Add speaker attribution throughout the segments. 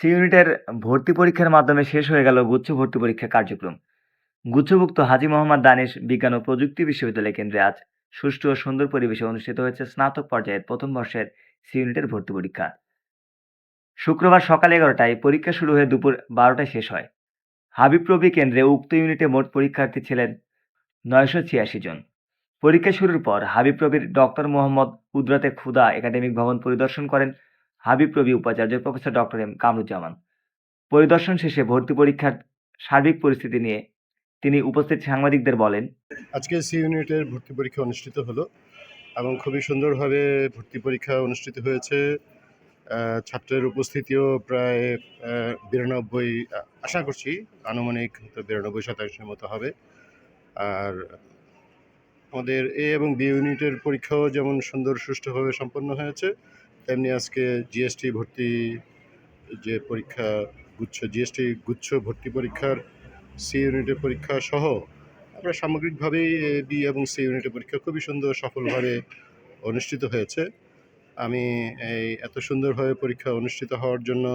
Speaker 1: C ইউনিটের ভর্তি পরীক্ষার মাধ্যমে শেষ হয়ে গেল গুচ্ছ ভর্তি পরীক্ষা কার্যক্রম। গুচ্ছভুক্ত হাজি মোহাম্মদ দানিশ বিজ্ঞান ও প্রযুক্তি বিশ্ববিদ্যালয় কেন্দ্রে আজ সুষ্ঠু ও সুন্দর পরিবেশে অনুষ্ঠিত হয়েছে স্নাতক পর্যায়ের প্রথম বর্ষের সি ইউনিটের ভর্তি পরীক্ষা। শুক্রবার সকাল এগারোটায় পরীক্ষা শুরু হয়ে দুপুর বারোটায় শেষ হয়। হাবিপ্রবি কেন্দ্রে উক্ত ইউনিটে মোট পরীক্ষার্থী ছিলেন নয়শো ছিয়াশি জন। পরীক্ষা শুরুর পর হাবিপ্রবির ডক্টর মোহাম্মদ কুদরতে খুদা একাডেমিক ভবন পরিদর্শন করেন। হাবিপ্রবি উপাচার্য প্রফেসর ডক্টর এম কামরুজ্জামান। পরিদর্শন শেষে ভর্তি পরীক্ষার সার্বিক পরিস্থিতি নিয়ে তিনি উপস্থিত সাংবাদিকদের বলেন,
Speaker 2: আজকে সি ইউনিটের ভর্তি পরীক্ষা অনুষ্ঠিত হলো এবং খুবই সুন্দরভাবে ভর্তি পরীক্ষা অনুষ্ঠিত হয়েছে। ছাত্রের উপস্থিতিও প্রায় বিরানব্বই আশা করছি আনুমানিক বিরানব্বই শতাংশের মতো হবে। আর আমাদের এ এবং বি ইউনিটের পরীক্ষাও যেমন সুন্দর, সুষ্ঠুভাবে সম্পন্ন হয়েছে তেমনি আজকে জিএসটি ভর্তি যে পরীক্ষা গুচ্ছ জিএসটি গুচ্ছ ভর্তি পরীক্ষার সি ইউনিটের পরীক্ষা সহ আমরা সামগ্রিকভাবেই এ, বি এবং সি ইউনিটের পরীক্ষা খুবই সুন্দর সফলভাবে অনুষ্ঠিত হয়েছে। আমি এই এত সুন্দরভাবে পরীক্ষা অনুষ্ঠিত হওয়ার জন্য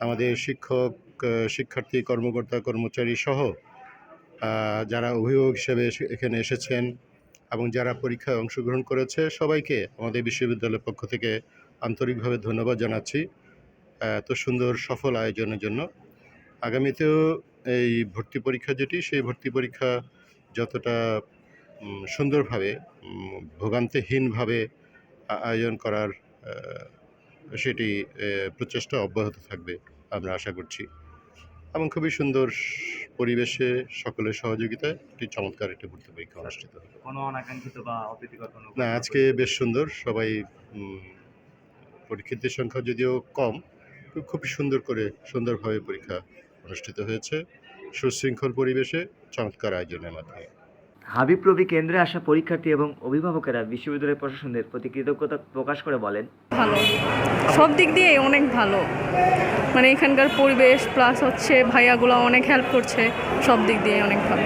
Speaker 2: আমাদের শিক্ষক শিক্ষার্থী কর্মকর্তা কর্মচারী সহ যারা অভিভাবক হিসেবে এখানে এসেছেন এবং যারা পরীক্ষায় অংশগ্রহণ করেছে সবাইকে আমাদের বিশ্ববিদ্যালয়ের পক্ষ থেকে আন্তরিকভাবে ধন্যবাদ জানাচ্ছি এত সুন্দর সফল আয়োজনের জন্য। আগামীতেও এই ভর্তি পরীক্ষা যেটি সেই ভর্তি পরীক্ষা যতটা সুন্দরভাবে ভোগান্তিহীনভাবে আয়োজন করার সেটি প্রচেষ্টা অব্যাহত থাকবে আমরা আশা করছি। এবং খুবই সুন্দর পরিবেশে সকলের সহযোগিতায় একটি চমৎকার একটি ভর্তি পরীক্ষা অনুষ্ঠিত হবে।
Speaker 1: কোনো অনাকাঙ্ক্ষিত বা অপ্রীতিকর
Speaker 2: না আজকে বেশ সুন্দর সবাই পরীক্ষার্থীর সংখ্যা যদিও কম খুব- খুবই সুন্দর করে সুন্দরভাবে পরীক্ষা অনুষ্ঠিত হয়েছে। সুশৃঙ্খল পরিবেশে চমৎকার আয়োজনের মাধ্যমে।
Speaker 1: হাবিপ্রবি কেন্দ্রে আসা পরীক্ষার্থী এবং অভিভাবকেরা বিশ্ববিদ্যালয় প্রশাসনের প্রতি কৃতজ্ঞতা প্রকাশ করে বলেন
Speaker 3: ভালো। সব দিক দিয়ে অনেক ভালো। মানে এখানকার পরিবেশ প্লাস হচ্ছে ভাইয়াগুলো অনেক হেল্প করছে সব দিক দিয়ে অনেক ভালো।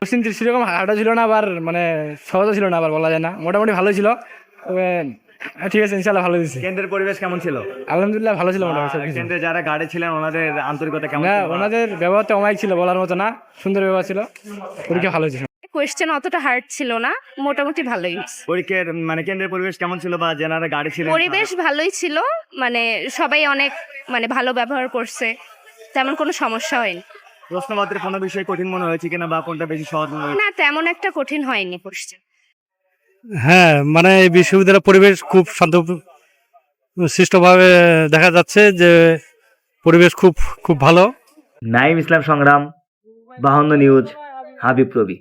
Speaker 4: কোশ্চিন সেরকম হার্ডও ছিল না আবার মানে সহজও ছিল না আবার বলা যায় না। মোটামুটি ভালো ছিল। তবে ঠিক আছে ইনশাল্লাহ ভালো দিচ্ছে
Speaker 1: কেন্দ্রের পরিবেশ কেমন ছিল?
Speaker 4: আলহামদুলিল্লাহ ভালো ছিল মোটামুটি
Speaker 1: কেন্দ্রে যারা গার্ডে ছিলেন ওনাদের আন্তরিকতা কেমন
Speaker 4: না
Speaker 1: ছিল?
Speaker 4: ওনাদের ব্যবহার তো অমায়িক ছিল বলার মতো না। সুন্দর ব্যবহার ছিল। পরীক্ষা ভালো ছিল
Speaker 5: কোয়েশ্চেন অতটা হার্ড ছিল না মোটামুটি ভালোই।
Speaker 1: পরীক্ষার মানে কেন্দ্রের পরিবেশ কেমন ছিল বা যারা গার্ডে ছিলেন
Speaker 5: পরিবেশ ভালোই ছিল মানে সবাই অনেক মানে ভালো ব্যবহার করছে তেমন কোনো সমস্যা হয়নি।
Speaker 1: প্রশ্নপত্রের কোনো বিষয় কঠিন মনে হয়েছে কিনা বা কোনটা বেশি সহজ মনে হয়েছে?
Speaker 5: না তেমন একটা কঠিন হয়নি কোশ্চেন
Speaker 6: হ্যাঁ মানে এই বিশ্ববিদ্যালয়ের পরিবেশ খুব শান্ত সৃষ্টভাবে দেখা যাচ্ছে যে পরিবেশ খুব খুব ভালো।
Speaker 1: নাইম ইসলাম সংগ্রাম, বাহান্ন নিউজ, হাবিব প্রবি